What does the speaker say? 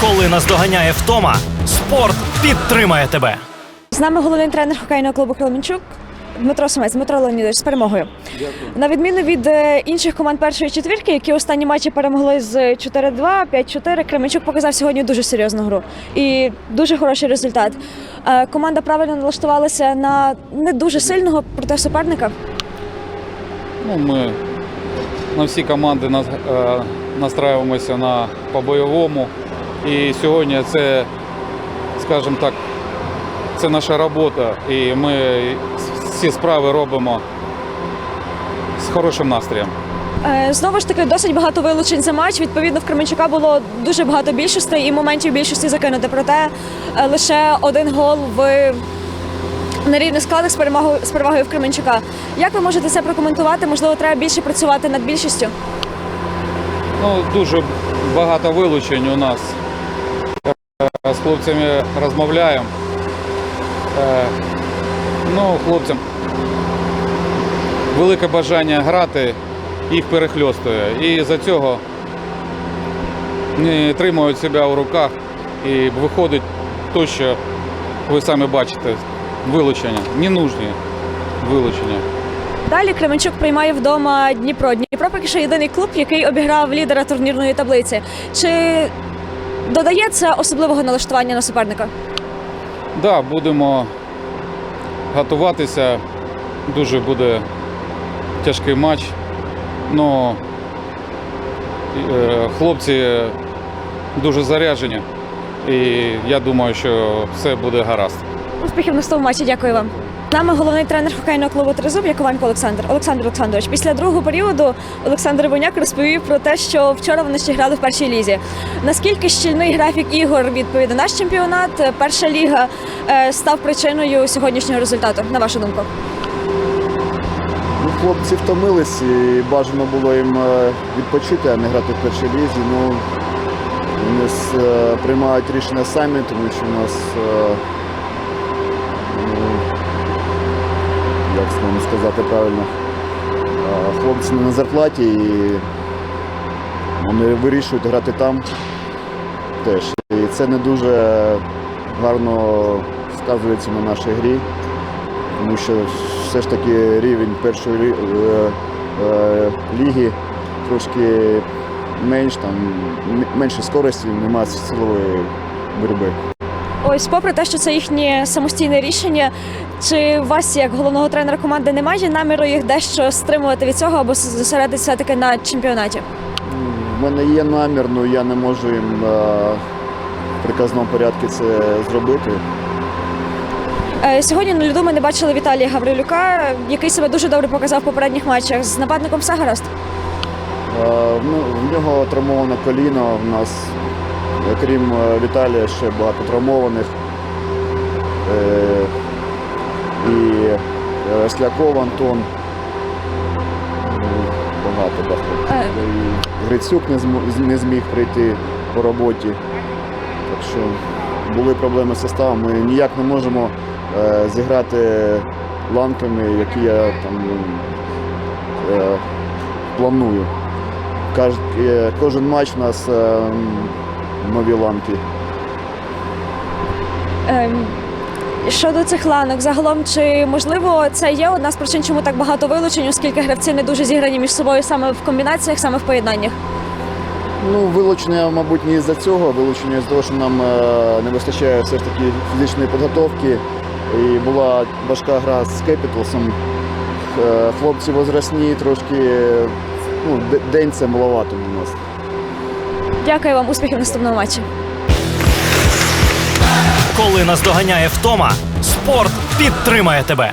Коли наздоганяє втома, спорт підтримає тебе. З нами головний тренер хокейного клубу Кременчук Дмитро Сумець. Дмитро Леонідович з перемогою. На відміну від е, інших команд першої четвірки, які останні матчі перемогли з 4-2, 5-4, Кременчук показав сьогодні дуже серйозну гру і дуже хороший результат. Е, Команда правильно налаштувалася на не дуже сильного проти суперника. Ну, ми на всі команди е, настраюємося на по-бойовому. І сьогодні це, скажімо так, це наша робота. І ми всі справи робимо з хорошим настроєм. Е, Знову ж таки, досить багато вилучень за матч. Відповідно, в Кременчука було дуже багато більшостей і моментів більшості закинути. Проте е, лише один гол в нерівних складах з перемогою з перевагою в Кременчука. Як ви можете це прокоментувати? Можливо, треба більше працювати над більшістю? Ну, дуже багато вилучень у нас. З хлопцями розмовляємо. Е, Ну, хлопцям велике бажання грати їх перехльостує. І за цього не тримають себе у руках і виходить то, що ви самі бачите, вилучення, ненужні вилучення. Далі Кременчук приймає вдома Дніпро. Дніпро поки що єдиний клуб, який обіграв лідера турнірної таблиці. Чи додає це особливого налаштування на суперника? Да, будемо готуватися. Дуже буде тяжкий матч. Ну, е, хлопці дуже заряджені. І я думаю, що все буде гаразд. Успіхів на тому матчі. Дякую вам. З Нами головний тренер хокейного клубу Тризуб Яковенко Олександр. Олександр Олександрович. Після другого періоду Олександр Боняк розповів про те, що вчора вони ще грали в першій лізі. Наскільки щільний графік ігор відповідає наш чемпіонат, перша ліга е, став причиною сьогоднішнього результату, на вашу думку? Ну, хлопці втомились і бажано було їм е, відпочити, а не грати в першій лізі. Ну, вони е, приймають рішення самі, тому що у нас, е, ну, вам сказати правильно, хлопці не на зарплаті і вони вирішують грати там теж. І це не дуже гарно сказується на нашій грі тому що все ж таки рівень першої е, е, ліги трошки менш, там, менше скорості, немає силової боротьби. Ось, попри те, що це їхнє самостійне рішення, чи у вас, як головного тренера команди, немає наміру їх дещо стримувати від цього або зосередитися таки на чемпіонаті? У мене є намір, але я не можу їм е, в приказному порядку це зробити. Е, Сьогодні на льоду ми не бачили Віталія Гаврилюка, який себе дуже добре показав в попередніх матчах. З нападником все гаразд. Е, ну, В нього травмоване коліно, в нас, крім е, Віталія, ще багато травмованих. Е, І е, Росляков Антон. Ну, Багато. І Грицюк не, зміг прийти по роботі. Так що були проблеми з составом. Ми ніяк не можемо зіграти ланками, які я там планую. Кожен матч у нас е, м, нові ланки. Ем, Щодо цих ланок, загалом, чи можливо це є одна з причин, чому так багато вилучень, оскільки гравці не дуже зіграні між собою саме в комбінаціях, саме в поєднаннях? Ну, вилучення, мабуть, не із-за цього. Вилучення з того, що нам е, не вистачає все ж таки фізичної підготовки. І була важка гра з Кепітлсом. Е, Хлопці возрастні, трошки ну, день це маловато у нас. Дякую вам, успіхів в наступному. Коли наздоганяє втома, спорт підтримає тебе.